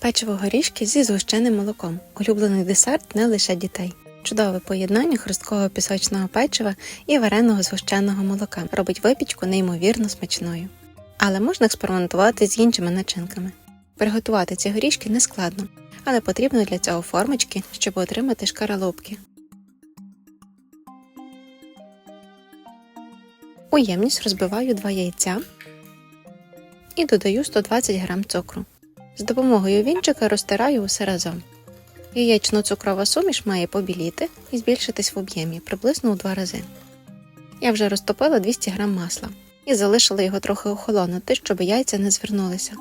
Печиво горішки зі згущеним молоком. Улюблений десерт не лише дітей. Чудове поєднання хрусткого пісочного печива і вареного згущеного молока робить випічку неймовірно смачною. Але можна експериментувати з іншими начинками. Приготувати ці горішки не складно, але потрібно для цього формочки, щоб отримати шкаралупки. У ємність розбиваю 2 яйця і додаю 120 г цукру. З допомогою вінчика розтираю усе разом. Яєчно-цукрова суміш має побіліти і збільшитись в об'ємі приблизно у два рази. Я вже розтопила 200 г масла і залишила його трохи охолонути, щоб яйця не звернулися.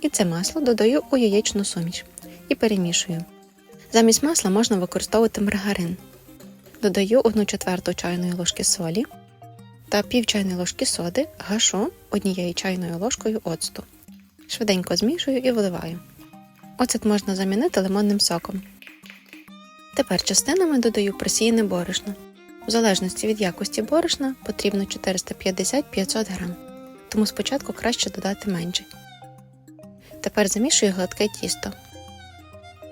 І це масло додаю у яєчну суміш і перемішую. Замість масла можна використовувати маргарин. Додаю 1 четверту чайної ложки солі та пів чайної ложки соди, гашу однією чайною ложкою оцту. Швиденько змішую і вливаю. Оцет можна замінити лимонним соком. Тепер частинами додаю просіяне борошно. В залежності від якості борошна потрібно 450-500 г, тому спочатку краще додати менше. Тепер замішую гладке тісто.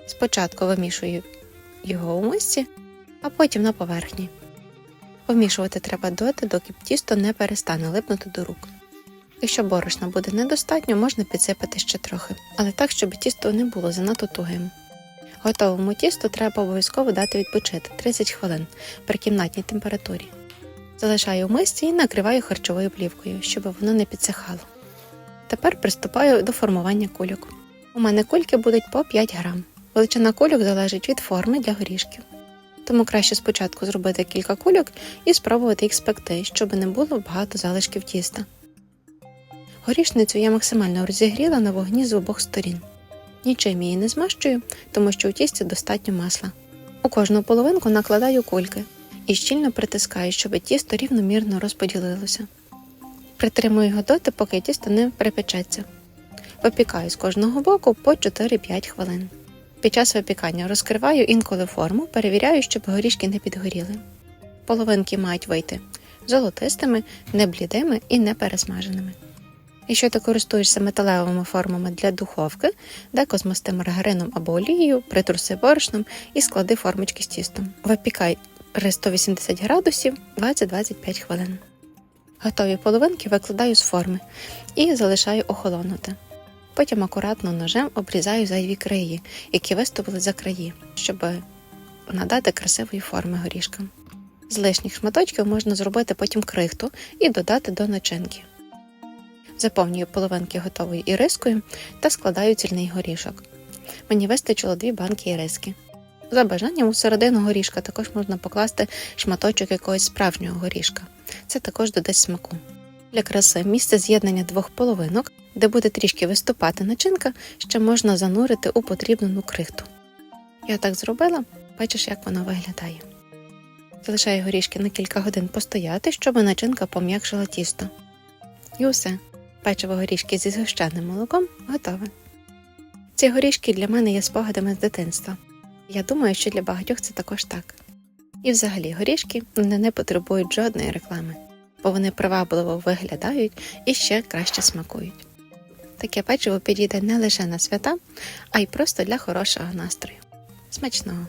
Спочатку вимішую його у мисці, а потім на поверхні. Вмішувати треба доти, доки тісто не перестане липнути до рук. Якщо борошна буде недостатньо, можна підсипати ще трохи, але так, щоб тісто не було занадто тугим. Готовому тісту треба обов'язково дати відпочити 30 хвилин при кімнатній температурі. Залишаю в мисці і накриваю харчовою плівкою, щоб воно не підсихало. Тепер приступаю до формування кульок. У мене кульки будуть по 5 грам. Величина кульок залежить від форми для горішків. Тому краще спочатку зробити кілька кульок і спробувати їх спекти, щоб не було багато залишків тіста. Горішницю я максимально розігріла на вогні з обох сторін. Нічим її не змащую, тому що у тісті достатньо масла. У кожну половинку накладаю кульки і щільно притискаю, щоб тісто рівномірно розподілилося. Притримую його доти, поки тісто не припечеться. Випікаю з кожного боку по 4-5 хвилин. Під час випікання розкриваю інколи форму, перевіряю, щоб горішки не підгоріли. Половинки мають вийти золотистими, не блідими і не пересмаженими. Якщо ти користуєшся металевими формами для духовки, деко змасти маргарином або олією, притруси борошном і склади формочки з тістом. Випікай при 180 градусів 20-25 хвилин. Готові половинки викладаю з форми і залишаю охолонути. Потім акуратно ножем обрізаю зайві краї, які виступили за краї, щоб надати красивої форми горішкам. З лишніх шматочків можна зробити потім крихту і додати до начинки. Заповнюю половинки готовою ірискою та складаю цільний горішок. Мені вистачило дві банки іриски. За бажанням у середину горішка також можна покласти шматочок якогось справжнього горішка. Це також додасть смаку. Для краси місце з'єднання двох половинок, де буде трішки виступати начинка, ще можна занурити у потрібну крихту. Я так зробила, бачиш, як воно виглядає. Залишаю горішки на кілька годин постояти, щоб начинка пом'якшила тісто. І усе. Печиво горішки зі згущеним молоком готове. Ці горішки для мене є спогадами з дитинства. Я думаю, що для багатьох це також так. І взагалі горішки не, не потребують жодної реклами, бо вони привабливо виглядають і ще краще смакують. Таке печиво підійде не лише на свята, а й просто для хорошого настрою. Смачного!